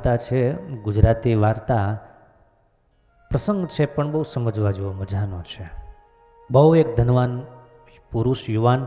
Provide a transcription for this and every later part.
વાર્તા છે, ગુજરાતી વાર્તા. પ્રસંગ છે પણ બહુ સમજવા જેવો મજાનો છે. બહુ એક ધનવાન પુરુષ, યુવાન.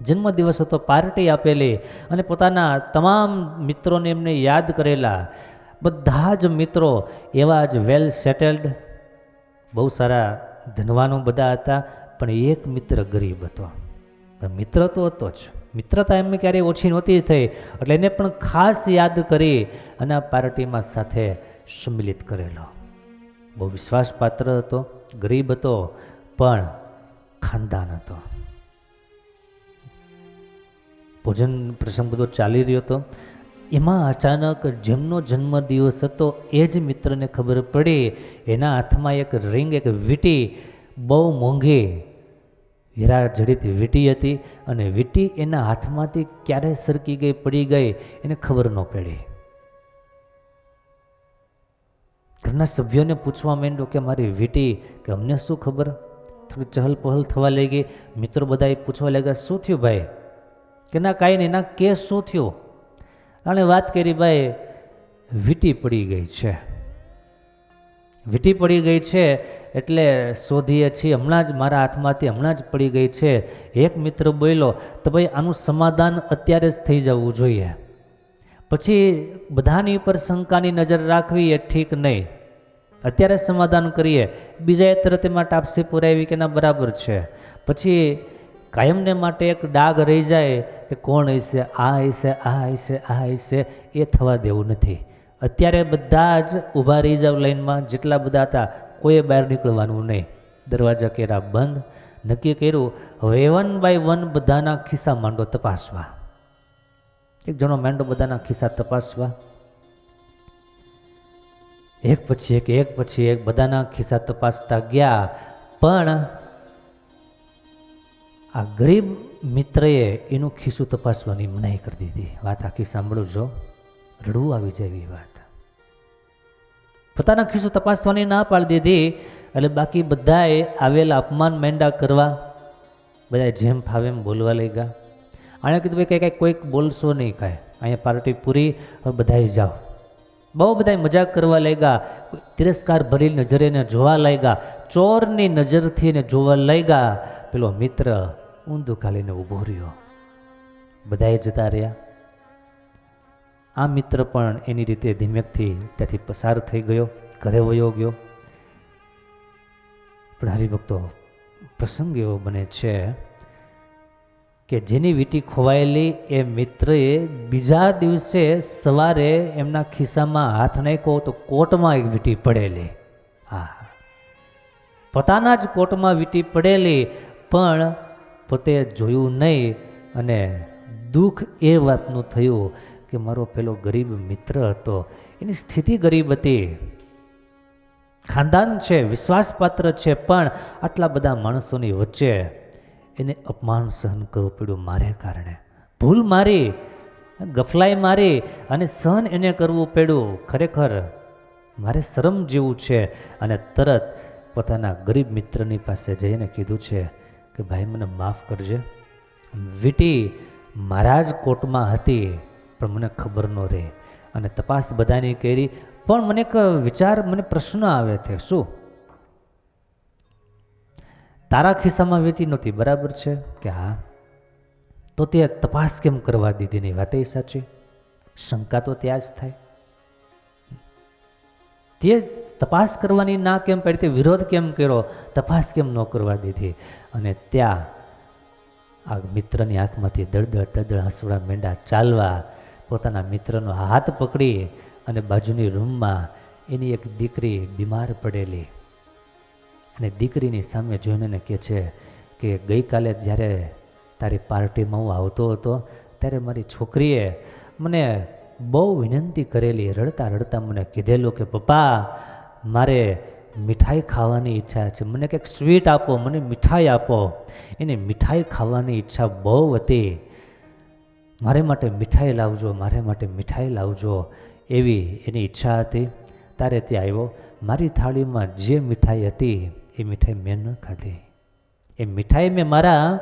જન્મદિવસ હતો પાર્ટી આપેલી અને પોતાના તમામ મિત્રોને એમને યાદ કરેલા. બધા જ મિત્રો એવા જ વેલ સેટલ્ડ બહુ સારા ધનવાનો બધા હતા, પણ એક મિત્ર ગરીબ હતો. મિત્ર તો હતો જ. મિત્રતા એમને ક્યારેય ઓછી નહોતી થઈ, એટલે એને પણ ખાસ યાદ કરી અને આ પાર્ટીમાં સાથે સંમિલિત કરેલો. બહુ વિશ્વાસપાત્ર હતો, ગરીબ હતો, પણ ખાનદાન હતો. ભોજન પ્રસંગ બધો ચાલી રહ્યો હતો. એમાં અચાનક જેમનો જન્મદિવસ હતો એ જ મિત્રને ખબર પડી. એના હાથમાં એક રિંગ એક વીટી બહુ મોંઘી હીરા જડિત વીટી હતી અને વીટી એના હાથમાંથી ક્યારે સરકી ગઈ, પડી ગઈ એને ખબર ન પડી. ઘરના સભ્યોને પૂછવા માંડ્યો કે, મારી વીટી, કે અમને શું ખબર? થોડી ચહલ પહલ થવા લાગી. મિત્રો બધાએ પૂછવા લાગ્યા, શું થયું ભાઈ? કે, ના, કાંઈ નહીં, ના કેસ શું થયું? અને વાત કરી, ભાઈ, વીટી પડી ગઈ છે. વીટી પડી ગઈ છે એટલે શોધીએ છીએ, હમણાં જ મારા હાથમાંથી હમણાં જ પડી ગઈ છે. એક મિત્ર બોલ્યો, તો ભાઈ આનું સમાધાન અત્યારે જ થઈ જવું જોઈએ. પછી બધાની ઉપર શંકાની નજર રાખવી એ ઠીક નહીં. અત્યારે સમાધાન કરીએ. બીજાએ તરત એમાં ટાપસી પુરાવી કે ના, બરાબર છે. પછી કાયમને માટે એક ડાઘ રહી જાય કે કોણ હશે, આ હશે આ હશે આ હશે, એ થવા દેવું નથી. અત્યારે બધા જ ઊભા રહી જાવ લાઈનમાં. જેટલા બધા હતા, કોઈએ બહાર નીકળવાનું નહીં. દરવાજા કેરા બંધ. નક્કી કર્યું, હવે વન બાય વન બધાના ખિસ્સા માંડો તપાસવા. એક જણો માંડો બધાના ખિસ્સા તપાસવા. એક પછી એક એક પછી એક બધાના ખિસ્સા તપાસતા ગયા. પણ આ ગરીબ મિત્રએ એનું ખિસ્સું તપાસવાની મનાઈ કરી દીધી. વાત આખી સાંભળું જો રડવું આવી જાય એવી વાત. પોતાના ખિસ્સો તપાસવાની ના પાડી દીધી એટલે બાકી બધાએ આવેલા અપમાન મેંડા કરવા બધા જેમ ફાવે એમ બોલવા લઈ ગયા આણે કીધું, ભાઈ કંઈ કાંઈ કોઈક બોલશો નહીં કાંઈ. અહીંયા પાર્ટી પૂરી, હવે બધાએ જાઓ. બહુ બધાએ મજાક કરવા લાગ્યા તિરસ્કાર ભરી નજરે એને જોવા લાગ્યા, ચોરની નજરથી એને જોવા લાગ્યા. પેલો મિત્ર ઊંધું ખાલીને ઊભો રહ્યો. બધાએ જતા રહ્યા. આ મિત્ર પણ એની રીતે ધીમેકથી ત્યાંથી પસાર થઈ ગયો, ઘરે વયો ગયો. પણ હરિભક્તો, પ્રસંગ એવો બને છે કે જેની વીટી ખોવાયેલી એ મિત્રએ બીજા દિવસે સવારે એમના ખિસ્સામાં હાથ નાખ્યો તો કોટમાં એક વીટી પડેલી. હા પોતાના જ કોટમાં વીટી પડેલી, પણ પોતે જોયું નહીં અને દુઃખ એ વાતનું થયું કે મારો પેલો ગરીબ મિત્ર હતો. એની સ્થિતિ ગરીબ હતી. ખાનદાન છે, વિશ્વાસપાત્ર છે, પણ આટલા બધા માણસોની વચ્ચે એને અપમાન સહન કરવું પડ્યું મારે કારણે. ભૂલ મારી, ગફલાઈ મારી અને સહન એને કરવું પડ્યું. ખરેખર મારે શરમ જેવું છે અને તરત પોતાના ગરીબ મિત્રની પાસે જઈને કીધું છે કે, ભાઈ, મને માફ કરજે. વીટી મારા જ કોર્ટમાં હતી. પણ મને ખબર ન રહે. અને તપાસ બધાની કરી, પણ મને એક વિચાર, મને પ્રશ્ન આવે છે, શું? તારા ખિસ્સામાં વીતી નહોતી, બરાબર છે? કે હા? તો તે તપાસ કેમ કરવા દીધી નહીં વાત એ સાચી? શંકા તો ત્યાં જ થાય. તે તપાસ કરવાની ના કેમ પડી તે વિરોધ કેમ કર્યો, તપાસ કેમ ન કરવા દીધી? અને ત્યાં આ મિત્રની આંખમાંથી દળદળ દળદળ હસુડા મેંડા ચાલવા પોતાના મિત્રનો હાથ પકડી અને બાજુની રૂમમાં એની એક દીકરી બીમાર પડેલી. અને દીકરીની સામે જોઈને એને કહે છે કે ગઈકાલે જ્યારે તારી પાર્ટીમાં હું આવતો હતો, ત્યારે મારી છોકરીએ મને બહુ વિનંતી કરેલી, રડતા રડતા મને કીધેલું કે, પપ્પા, મારે મીઠાઈ ખાવાની ઈચ્છા છે. મને કંઈક સ્વીટ આપો, મને મીઠાઈ આપો. એને મીઠાઈ ખાવાની ઈચ્છા બહુ હતી. મારે માટે મીઠાઈ લાવજો, મારે માટે મીઠાઈ લાવજો એવી એની ઈચ્છા હતી. તારે ત્યાં આવ્યો. મારી થાળીમાં જે મીઠાઈ હતી, એ મીઠાઈ મેં ન ખાધી. એ મીઠાઈ મેં મારા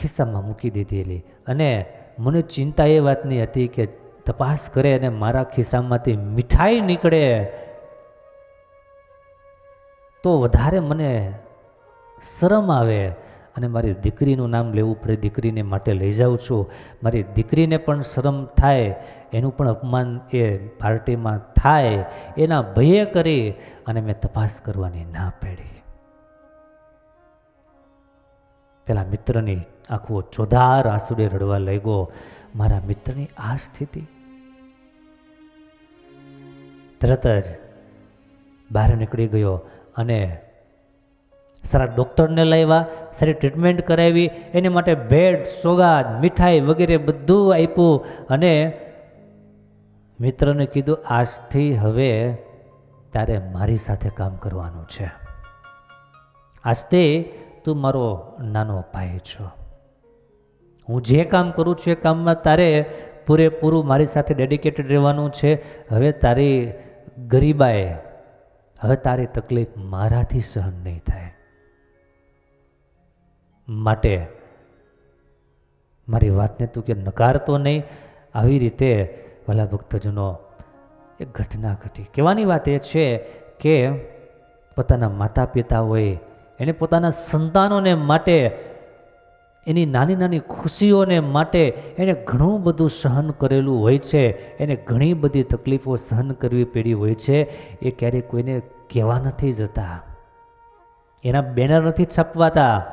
ખિસ્સામાં મૂકી દીધેલી. અને મને ચિંતા એ વાતની હતી કે તપાસ કરે અને મારા ખિસ્સામાંથી મીઠાઈ નીકળે તો વધારે મને શરમ આવે. અને મારી દીકરીનું નામ લેવું પડે, દીકરીને માટે લઈ જાઉં છું. મારી દીકરીને પણ શરમ થાય, એનું પણ અપમાન એ પાર્ટીમાં થાય, એના ભયે કરી અને મેં તપાસ કરવાની ના પાડી. પેલા મિત્રની આખો ચોધાર આંસુડે રડવા લાગ્યો. મારા મિત્રની આ સ્થિતિ. તરત જ બહાર નીકળી ગયો અને સારા ડૉક્ટરને લાવ્યા, સારી ટ્રીટમેન્ટ કરાવી, એની માટે બેડ, સોગાદ, મીઠાઈ વગેરે બધું આપ્યું અને મિત્રને કીધું, આજથી હવે તારે મારી સાથે કામ કરવાનું છે. આજથી તું મારો નાનો ભાઈ છો. હું જે કામ કરું છું એ કામમાં તારે પૂરેપૂરું મારી સાથે ડેડિકેટેડ રહેવાનું છે. હવે તારી ગરીબાએ, હવે તારી તકલીફ મારાથી સહન નહીં થાય. માટે મારી વાતને તું કે નકારતો નહીં, આવી રીતે ભલા ભક્તજનો એ ઘટના ઘટી. કહેવાની વાત એ છે કે પોતાના માતા પિતા હોય એને પોતાના સંતાનોને માટે, એની નાની નાની ખુશીઓને માટે એને ઘણું બધું સહન કરેલું હોય છે. એને ઘણી બધી તકલીફો સહન કરવી પડી હોય છે. એ ક્યારેય કોઈને કહેવા નથી જતા. એના બેનર નથી છપવાતા.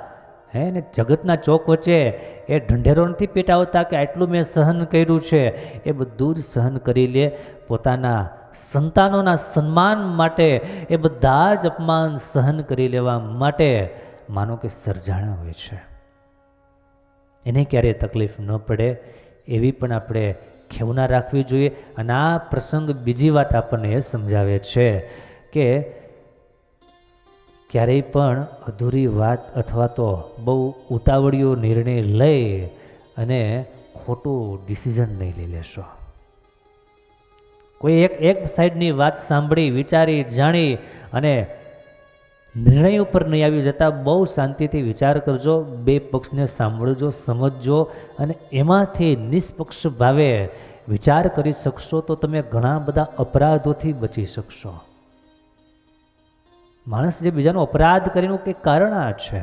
હે ને જગતના ચોક વચ્ચે એ ઢંઢેરો નથી પેટાવતા કે આટલું મેં સહન કર્યું છે, એ બધું જ સહન કરી લે. પોતાના સંતાનોના સન્માન માટે એ બધા જ અપમાન સહન કરી લેવા માટે માનો કે સર્જાણા હોય છે. એને ક્યારેય તકલીફ ન પડે, એવી પણ આપણે ખેવના રાખવી જોઈએ. અને આ પ્રસંગ બીજી વાત આપણને એ સમજાવે છે કે ક્યારેય પણ અધૂરી વાત અથવા તો બહુ ઉતાવળિયો નિર્ણય લઈ અને ખોટું ડિસિઝન નહીં લઈ લેશો. કોઈ એક એક સાઈડની વાત સાંભળી, વિચારી, જાણી અને નિર્ણય ઉપર નહીં આવી જતાં બહુ શાંતિથી વિચાર કરજો, બે પક્ષને સાંભળજો, સમજજો અને એમાંથી નિષ્પક્ષ ભાવે વિચાર કરી શકશો તો તમે ઘણા બધા અપરાધોથી બચી શકશો. માણસ જે બીજાનો અપરાધ કરીનું કંઈક કારણ આ છે.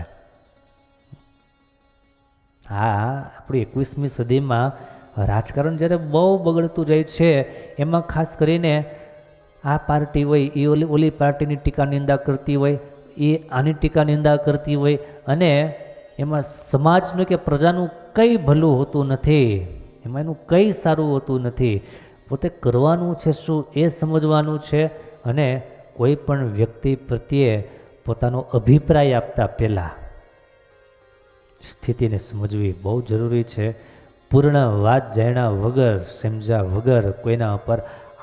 હા, આપણી એકવીસમી સદીમાં રાજકારણ જ્યારે બહુ બગડતું જાય છે, એમાં ખાસ કરીને આ પાર્ટી હોય એ ઓલી ઓલી પાર્ટીની ટીકા નિંદા કરતી હોય એ આની ટીકા નિંદા કરતી હોય અને એમાં સમાજનું કે પ્રજાનું કંઈ ભલું હોતું નથી, એમાં એનું કંઈ સારું હોતું નથી. પોતે કરવાનું છે શું એ સમજવાનું છે અને કોઈ પણ વ્યક્તિ પ્રત્યે પોતાનો અભિપ્રાય આપતા પહેલાં સ્થિતિને સમજવી બહુ જરૂરી છે. પૂર્ણ વાત જાણ્યા વગર, સમજ્યા વગર કોઈના ઉપર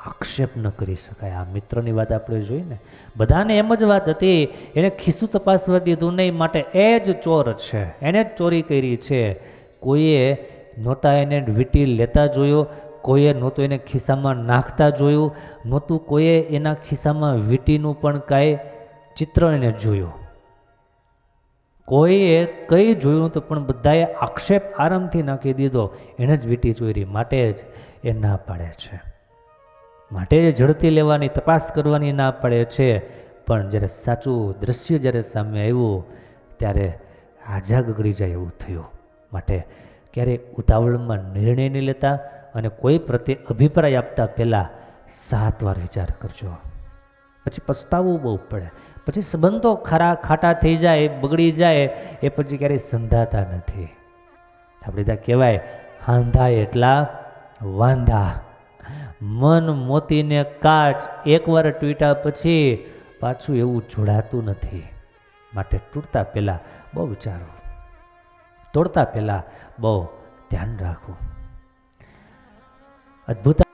આક્ષેપ ન કરી શકાય. આ મિત્રની વાત આપણે જોઈ ને? બધાને એમ જ વાત હતી, એને ખિસ્સું તપાસવા દીધું નહીં, માટે એ જ ચોર છે. એને જ ચોરી કરી છે. કોઈએ નહોતા એને વીંટી લેતા જોયો કોઈએ નહોતું એને ખિસ્સામાં નાખતા જોયું, નહોતું કોઈએ એના ખિસ્સામાં વીંટીનું પણ કાંઈ ચિત્ર એને જોયું. કોઈએ કંઈ જોયું નહોતું, પણ બધાએ આક્ષેપ આરામથી નાખી દીધો. એણે જ વીંટી ચોરી માટે જ એ ના પાડે છે. માટે જ ઝડપી લેવાની, તપાસ કરવાની ના પડે છે. પણ જ્યારે સાચું દ્રશ્ય જ્યારે સામે આવ્યું, ત્યારે આજા ગગડી જાય એવું થયું. માટે ક્યારેય ઉતાવળમાં નિર્ણય નહીં લેતા અને કોઈ પ્રત્યે અભિપ્રાય આપતા પહેલાં સાત વાર વિચાર કરજો. પછી પસ્તાવવું બહુ પડે. પછી સંબંધો ખરા ખાટા થઈ જાય, બગડી જાય, એ પછી ક્યારેય સંધાતા નથી. આપણે ત્યાં કહેવાય હાંધા એટલા વાંધા. મન મોતીને કાચ એકવાર તૂટ્યા પછી પાછું એવું જોડાતું નથી. માટે તૂટતા પહેલાં બહુ વિચારો. તોડતા પહેલાં બહુ ધ્યાન રાખવું. అద్భుత